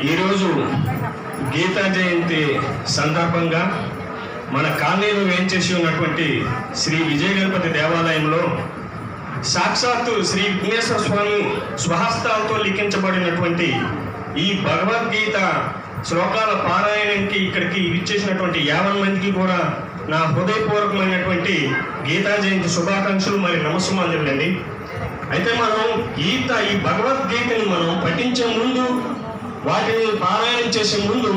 ఈరోజు గీతా జయంతి సందర్భంగా మన కాలనీలో వేంచేసి ఉన్నటువంటి శ్రీ విజయ గణపతి దేవాలయంలో సాక్షాత్తు శ్రీ విఘ్నేశ్వర స్వామి స్వహస్తాలతో లిఖించబడినటువంటి ఈ భగవద్గీత శ్లోకాల పారాయణంకి ఇక్కడికి ఇచ్చేసినటువంటి యాభై మందికి కూడా నా హృదయపూర్వకమైనటువంటి గీతా జయంతి శుభాకాంక్షలు మరి నమస్సుమాంజలండి అయితే మనం గీత ఈ భగవద్గీతని మనం పఠించే ముందు వాటిని పారాయణం చేసే ముందు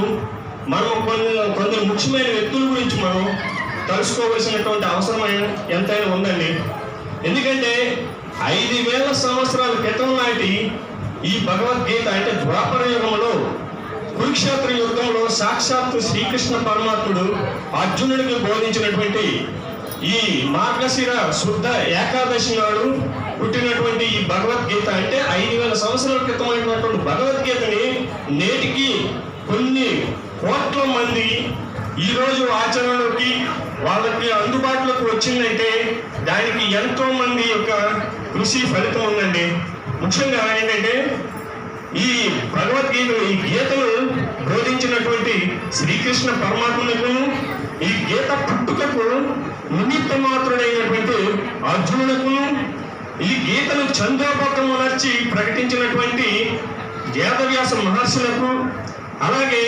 మనం కొన్ని కొందరు ముఖ్యమైన వ్యక్తుల గురించి మనం తలుసుకోవలసినటువంటి అవసరం ఎంతైనా ఉందండి. ఎందుకంటే ఐదు వేల సంవత్సరాల క్రితం నాటి ఈ భగవద్గీత అంటే ద్వాపర యుగంలో కురుక్షేత్ర యుద్ధంలో సాక్షాత్తు శ్రీకృష్ణ పరమాత్ముడు అర్జునుడికి బోధించినటువంటి ఈ మార్గశిర శుద్ధ ఏకాదశి నాడు పుట్టినటువంటి ఈ భగవద్గీత అంటే ఐదు వేల సంవత్సరాల క్రితం అయినటువంటి భగవద్గీతని నేటికి కొన్ని కోట్ల మంది ఈరోజు ఆచరణలోకి వాళ్ళకి అందుబాటులోకి వచ్చిందంటే దానికి ఎంతో మంది యొక్క కృషి ఫలితం ఉందండి. ముఖ్యంగా ఏంటంటే ఈ భగవద్గీత ఈ గీతను బోధించినటువంటి శ్రీకృష్ణ పరమాత్మకు ఈ గీత పుట్టుకకు నిమిత్త మాత్రుడైనటువంటి అర్జునులకు ఈ గీతను చంద్రోపకం నర్చి ప్రకటించినటువంటి వేదవ్యాస మహర్షులకు అలాగే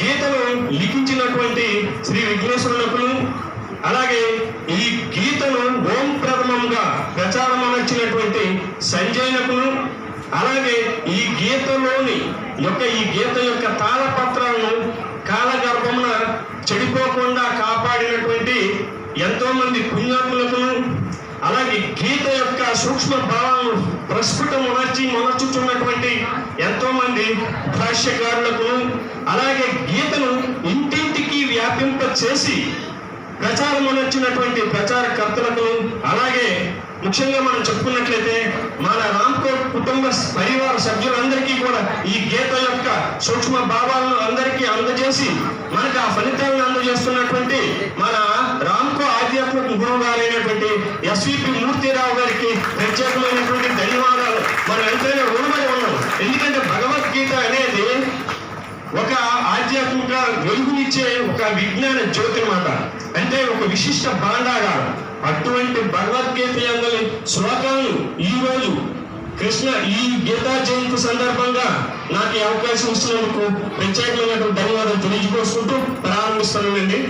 గీతను లిఖించినటువంటి శ్రీ విఘ్నేశ్వరులకు అలాగే ఈ గీతను ఓం ప్రథమంగా ప్రచారం అమర్చినటువంటి సంజయనకును అలాగే ఈ గీతలోని యొక్క ఈ గీత యొక్క తాళపత్రాలను కాలగర్భమున చెడిపోకుండా ఎంతో మంది పుణ్యాత్ములకు అలాగే గీత యొక్క సూక్ష్మ భావాలను ప్రస్ఫుటం ఉనర్చి మొనర్చుచున్నటువంటి ఎంతో మంది భాష్యకారులకు అలాగే గీతను ఇంటింటికి వ్యాపింప చేసి ప్రచారం వచ్చినటువంటి ప్రచారకర్తలకు అలాగే ముఖ్యంగా మనం చెప్పుకున్నట్లయితే మన రామ్కో కుటుంబ పరివార సభ్యులందరికీ కూడా ఈ గీత యొక్క సూక్ష్మ భావాలను అందరికీ అందజేసి మనకు ఆ ఫలితాలను అందజేస్తున్నటువంటి మన ప్రత్యేకమైనటువంటి ధన్యవాదాలు. మనం ఎంతైనా రుణమై ఉన్నాం ఎందుకంటే భగవద్గీత అనేది ఒక ఆధ్యాత్మిక వెలుగునిచ్చే ఒక విజ్ఞాన జ్యోతి అనమాట అంటే ఒక విశిష్ట భాండాగారం అటువంటి భగవద్గీత అందరి శ్లోకాలను ఈ రోజు కృష్ణ ఈ గీతా జయంతి సందర్భంగా నాకు ఈ అవకాశం ఇచ్చినందుకు ప్రత్యేకమైనటువంటి ధన్యవాదాలు తెలియజేసుకుంటూ ప్రారంభిస్తున్నానండి.